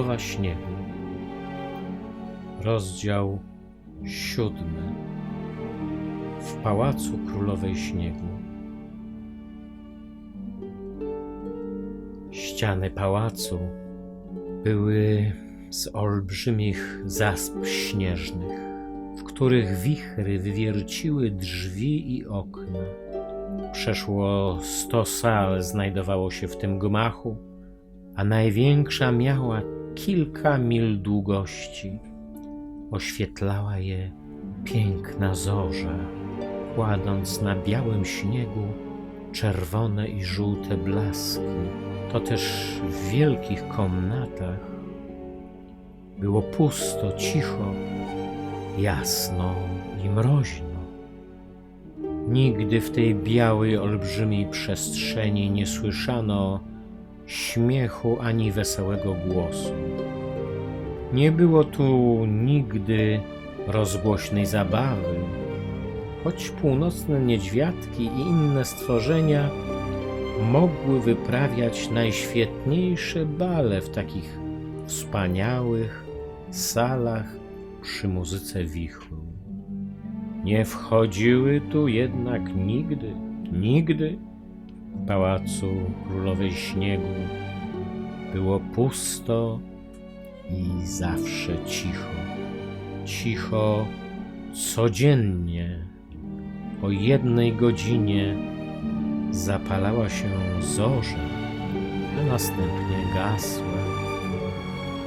Królowa Śniegu. Rozdział siódmy. W pałacu Królowej Śniegu. Ściany pałacu były z olbrzymich zasp śnieżnych, w których wichry wywierciły drzwi i okna. Przeszło sto sal znajdowało się w tym gmachu, a największa miała kilka mil długości. Oświetlała je piękna zorza, kładąc na białym śniegu czerwone i żółte blaski. To też w wielkich komnatach było pusto, cicho, jasno i mroźno. Nigdy w tej białej, olbrzymiej przestrzeni nie słyszano śmiechu ani wesołego głosu. Nie było tu nigdy rozgłośnej zabawy, choć północne niedźwiadki i inne stworzenia mogły wyprawiać najświetniejsze bale w takich wspaniałych salach przy muzyce wichru. Nie wchodziły tu jednak nigdy, nigdy pałacu królowej śniegu. Było pusto i zawsze cicho. Cicho codziennie o jednej godzinie zapalała się zorza, a następnie gasła.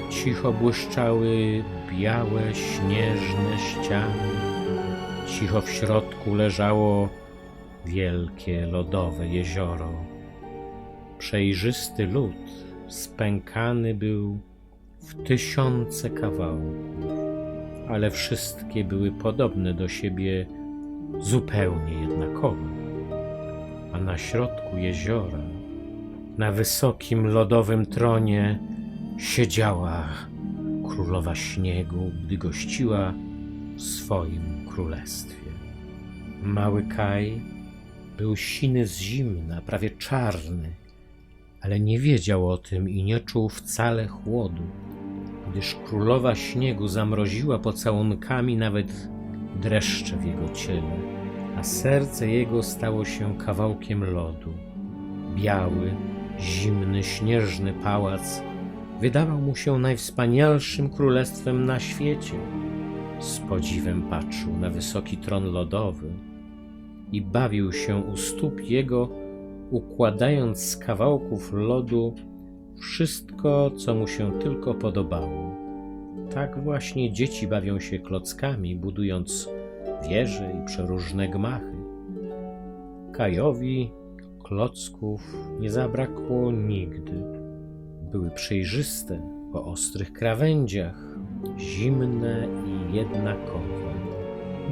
Cicho błyszczały białe, śnieżne ściany. Cicho w środku leżało wielkie lodowe jezioro. Przejrzysty lód spękany był w tysiące kawałków, ale wszystkie były podobne do siebie zupełnie jednakowe. A na środku jeziora, na wysokim lodowym tronie, siedziała królowa śniegu, gdy gościła w swoim królestwie. Mały Kaj był siny z zimna, prawie czarny, ale nie wiedział o tym i nie czuł wcale chłodu, gdyż królowa śniegu zamroziła pocałunkami nawet dreszcze w jego ciele, a serce jego stało się kawałkiem lodu. Biały, zimny, śnieżny pałac wydawał mu się najwspanialszym królestwem na świecie. Z podziwem patrzył na wysoki tron lodowy i bawił się u stóp jego, układając z kawałków lodu wszystko, co mu się tylko podobało. Tak właśnie dzieci bawią się klockami, budując wieże i przeróżne gmachy. Kajowi klocków nie zabrakło nigdy. Były przejrzyste, o ostrych krawędziach, zimne i jednakowe.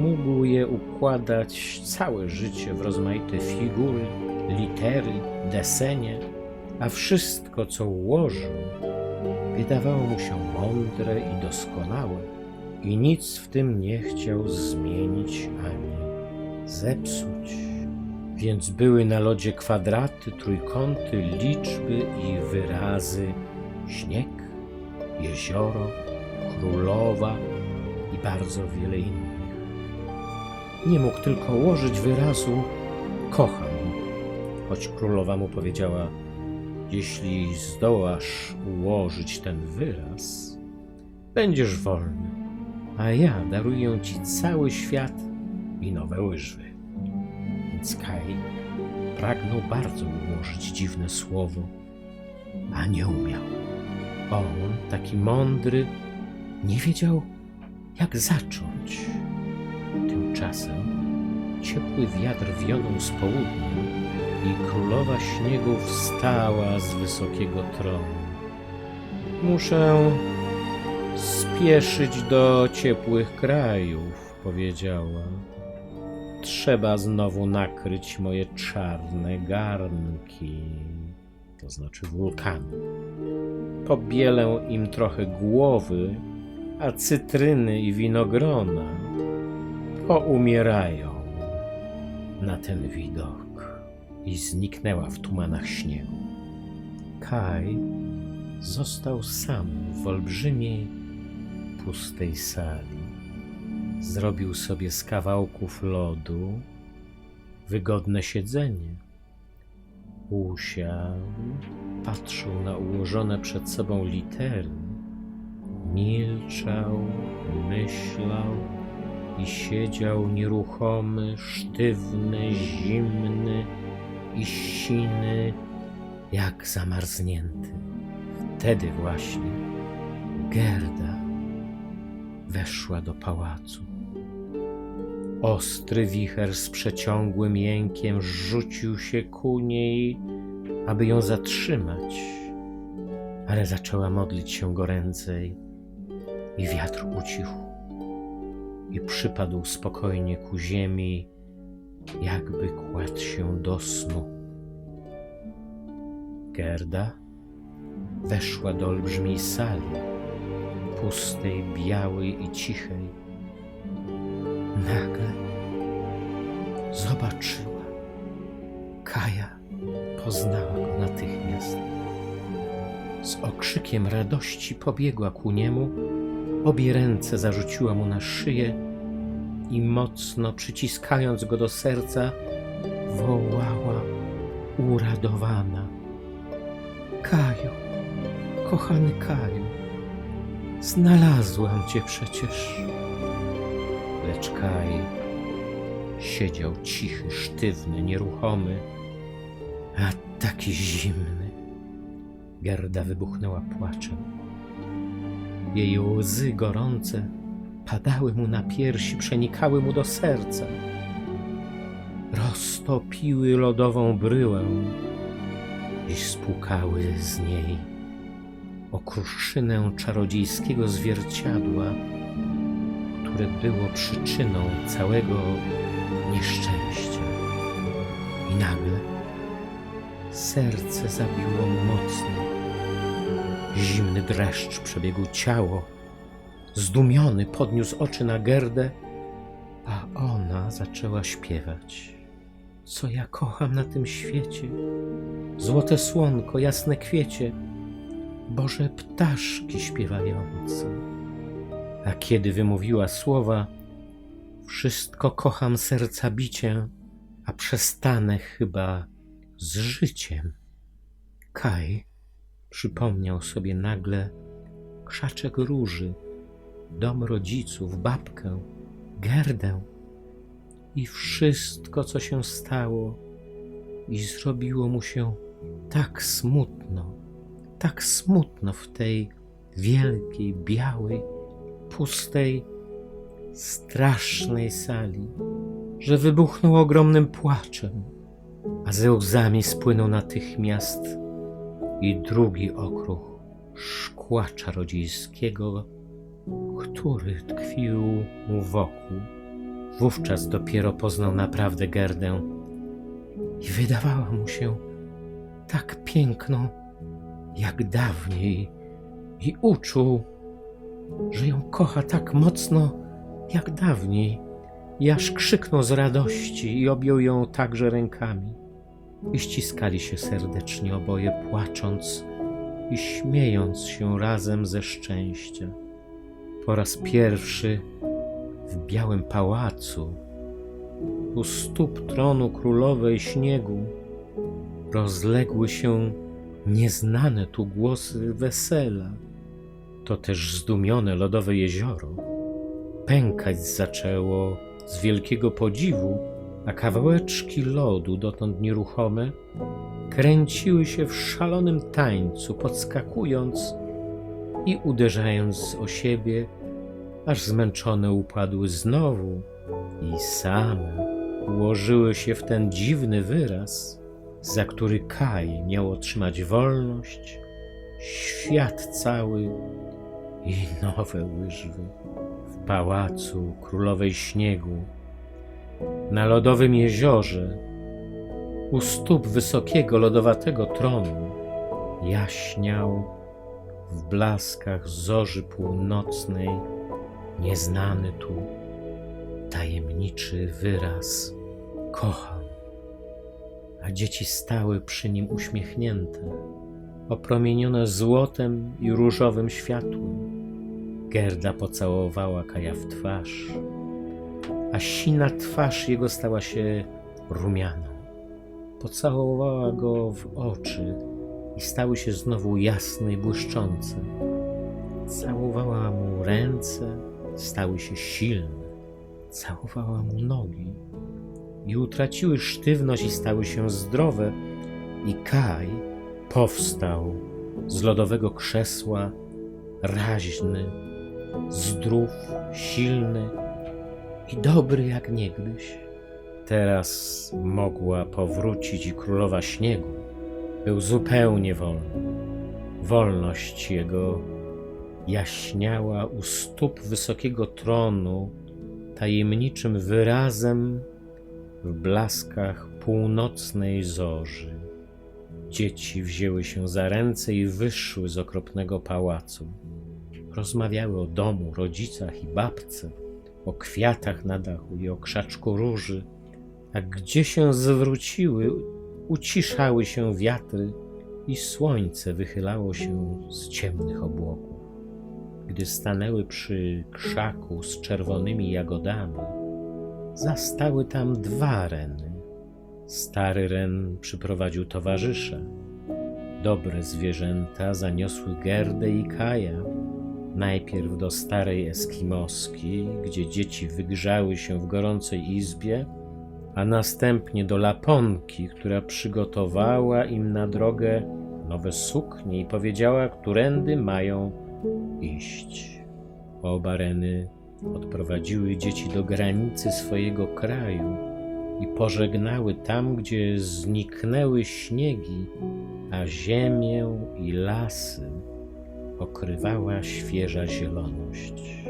Mógł je układać całe życie w rozmaite figury, litery, desenie, a wszystko, co ułożył, wydawało mu się mądre i doskonałe, i nic w tym nie chciał zmienić ani zepsuć. Więc były na lodzie kwadraty, trójkąty, liczby i wyrazy, śnieg, jezioro, królowa i bardzo wiele innych. Nie mógł tylko ułożyć wyrazu kocham, choć królowa mu powiedziała, jeśli zdołasz ułożyć ten wyraz, będziesz wolny, a ja daruję ci cały świat i nowe łyżwy. Więc Kai pragnął bardzo ułożyć dziwne słowo, a nie umiał. On, taki mądry, nie wiedział, jak zacząć. Tymczasem ciepły wiatr wionął z południa i królowa śniegu wstała z wysokiego tronu. Muszę spieszyć do ciepłych krajów, powiedziała. Trzeba znowu nakryć moje czarne garnki, to znaczy wulkany. Pobielę im trochę głowy, a cytryny i winogrona poumierają na ten widok. I zniknęła w tumanach śniegu. Kaj został sam w olbrzymiej, pustej sali. Zrobił sobie z kawałków lodu wygodne siedzenie. Usiadł, patrzył na ułożone przed sobą litery, milczał, myślał i siedział nieruchomy, sztywny, zimny i siny, jak zamarznięty. Wtedy właśnie Gerda weszła do pałacu. Ostry wicher z przeciągłym jękiem rzucił się ku niej, aby ją zatrzymać, ale zaczęła modlić się goręcej i wiatr ucichł i przypadł spokojnie ku ziemi, jakby kładł się do snu. Gerda weszła do olbrzymiej sali, pustej, białej i cichej. Nagle zobaczyła. Kaja poznała go natychmiast. Z okrzykiem radości pobiegła ku niemu, obie ręce zarzuciła mu na szyję i mocno przyciskając go do serca, wołała uradowana. Kaju, kochany Kaju, znalazłam cię przecież. Lecz Kaj siedział cichy, sztywny, nieruchomy, a taki zimny. Gerda wybuchnęła płaczem. Jej łzy gorące padały mu na piersi, przenikały mu do serca. Roztopiły lodową bryłę i spłukały z niej okruszynę czarodziejskiego zwierciadła, które było przyczyną całego nieszczęścia. I nagle serce zabiło mocno. Zimny dreszcz przebiegł ciało. Zdumiony podniósł oczy na Gerdę, a ona zaczęła śpiewać. Co ja kocham na tym świecie? Złote słonko, jasne kwiecie, Boże ptaszki śpiewające. A kiedy wymówiła słowa, wszystko kocham serca bicie, a przestanę chyba z życiem. Kaj przypomniał sobie nagle krzaczek róży, dom rodziców, babkę, Gerdę i wszystko, co się stało, i zrobiło mu się tak smutno, tak smutno w tej wielkiej, białej, pustej, strasznej sali, że wybuchnął ogromnym płaczem, a ze łzami spłynął natychmiast i drugi okruch szkła czarodziejskiego, który tkwił mu wokół. Wówczas dopiero poznał naprawdę Gerdę i wydawała mu się tak piękną, jak dawniej, i uczuł, że ją kocha tak mocno, jak dawniej, i aż krzyknął z radości i objął ją także rękami. I ściskali się serdecznie oboje, płacząc i śmiejąc się razem ze szczęścia. Po raz pierwszy w białym pałacu, u stóp tronu królowej śniegu, rozległy się nieznane tu głosy wesela. To też zdumione lodowe jezioro pękać zaczęło z wielkiego podziwu, a kawałeczki lodu, dotąd nieruchome, kręciły się w szalonym tańcu, podskakując i uderzając o siebie, aż zmęczone upadły znowu i same ułożyły się w ten dziwny wyraz, za który Kaj miał otrzymać wolność, świat cały i nowe łyżwy. W pałacu królowej śniegu, na lodowym jeziorze, u stóp wysokiego lodowatego tronu, jaśniał w blaskach zorzy północnej nieznany tu tajemniczy wyraz kocham. A dzieci stały przy nim uśmiechnięte, opromienione złotem i różowym światłem. Gerda pocałowała Kaja w twarz, a sina twarz jego stała się rumianą. Pocałowała go w oczy i stały się znowu jasne i błyszczące. Całowała mu ręce, stały się silne. Całowała mu nogi i utraciły sztywność i stały się zdrowe. I Kaj powstał z lodowego krzesła, raźny, zdrów, silny i dobry jak niegdyś. Teraz mogła powrócić i królowa śniegu. Był zupełnie wolny. Wolność jego jaśniała u stóp wysokiego tronu tajemniczym wyrazem w blaskach północnej zorzy. Dzieci wzięły się za ręce i wyszły z okropnego pałacu. Rozmawiały o domu, rodzicach i babce, o kwiatach na dachu i o krzaczku róży, a gdzie się zwróciły, uciszały się wiatry i słońce wychylało się z ciemnych obłoków. Gdy stanęły przy krzaku z czerwonymi jagodami, zastały tam dwa reny. Stary ren przyprowadził towarzysza. Dobre zwierzęta zaniosły Gerdę i Kaja. Najpierw do starej Eskimoski, gdzie dzieci wygrzały się w gorącej izbie, a następnie do Laponki, która przygotowała im na drogę nowe suknie i powiedziała, którędy mają iść. Oba reny odprowadziły dzieci do granicy swojego kraju i pożegnały tam, gdzie zniknęły śniegi, a ziemię i lasy okrywała świeża zieloność.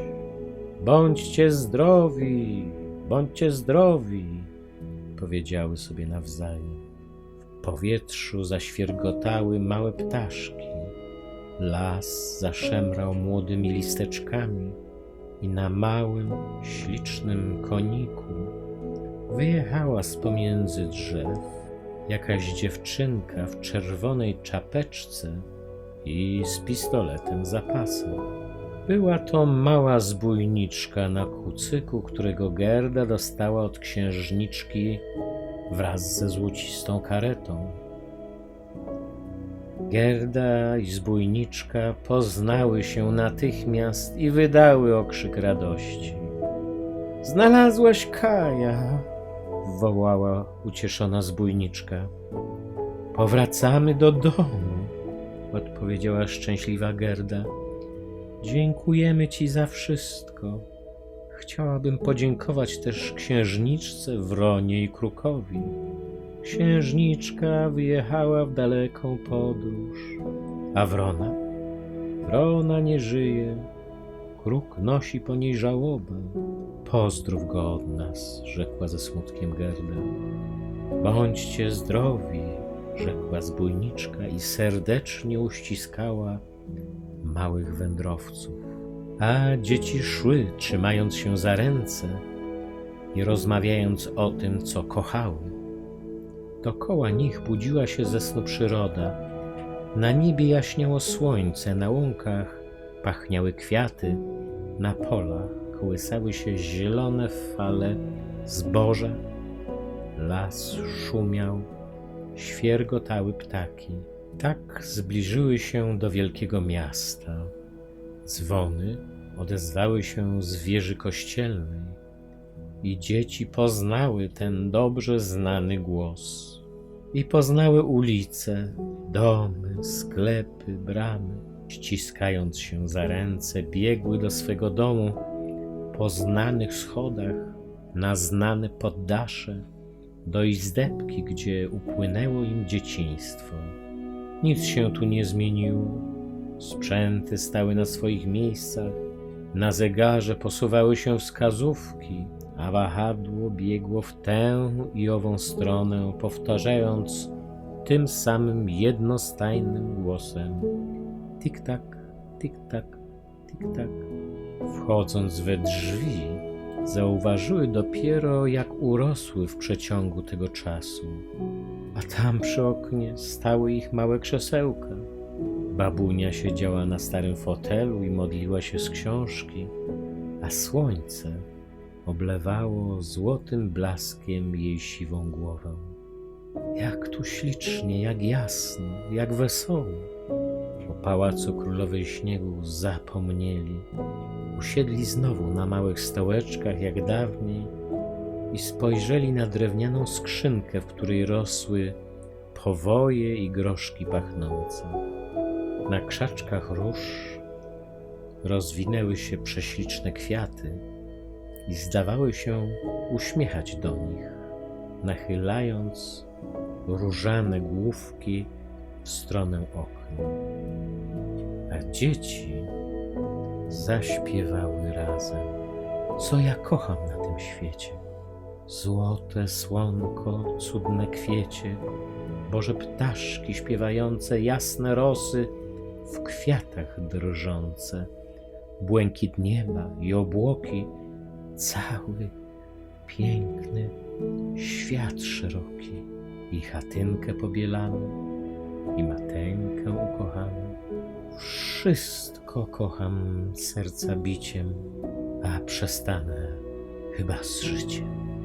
Bądźcie zdrowi, bądźcie zdrowi, powiedziały sobie nawzajem. W powietrzu zaświergotały małe ptaszki. Las zaszemrał młodymi listeczkami i na małym, ślicznym koniku wyjechała z pomiędzy drzew jakaś dziewczynka w czerwonej czapeczce i z pistoletem za pasem. Była to mała zbójniczka na kucyku, którego Gerda dostała od księżniczki wraz ze złocistą karetą. Gerda i zbójniczka poznały się natychmiast i wydały okrzyk radości. Znalazłaś Kaja, wołała ucieszona zbójniczka. Powracamy do domu, odpowiedziała szczęśliwa Gerda. Dziękujemy ci za wszystko. Chciałabym podziękować też księżniczce Wronie i Krukowi. Księżniczka wyjechała w daleką podróż. A Wrona? Wrona nie żyje. Kruk nosi po niej żałobę. Pozdrów go od nas, rzekła ze smutkiem Gerda. Bądźcie zdrowi, rzekła zbójniczka i serdecznie uściskała małych wędrowców. A dzieci szły, trzymając się za ręce i rozmawiając o tym, co kochały. Dokoła nich budziła się ze snu przyroda. Na niebie jaśniało słońce, na łąkach pachniały kwiaty, na polach kołysały się zielone fale zboża, las szumiał, świergotały ptaki. Tak zbliżyły się do wielkiego miasta. Dzwony odezwały się z wieży kościelnej i dzieci poznały ten dobrze znany głos. I poznały ulice, domy, sklepy, bramy. Ściskając się za ręce, biegły do swego domu po znanych schodach, na znane poddasze, do izdebki, gdzie upłynęło im dzieciństwo. Nic się tu nie zmieniło. Sprzęty stały na swoich miejscach, na zegarze posuwały się wskazówki, a wahadło biegło w tę i ową stronę, powtarzając tym samym jednostajnym głosem: tik-tak, tik-tak, tik-tak. Wchodząc we drzwi, zauważyły dopiero, jak urosły w przeciągu tego czasu. A tam przy oknie stały ich małe krzesełka. Babunia siedziała na starym fotelu i modliła się z książki, a słońce oblewało złotym blaskiem jej siwą głowę. Jak tu ślicznie, jak jasno, jak wesoło. Pałacu królowej śniegu zapomnieli. Usiedli znowu na małych stołeczkach jak dawniej i spojrzeli na drewnianą skrzynkę, w której rosły powoje i groszki pachnące. Na krzaczkach róż rozwinęły się prześliczne kwiaty i zdawały się uśmiechać do nich, nachylając różane główki w stronę okna. A dzieci zaśpiewały razem. Co ja kocham na tym świecie? Złote słonko, cudne kwiecie, Boże ptaszki śpiewające, jasne rosy w kwiatach drżące, błękit nieba i obłoki, cały piękny świat szeroki i chatynkę pobielaną i mateńkę ukochaną. Wszystko kocham serca biciem, a przestanę chyba z życiem.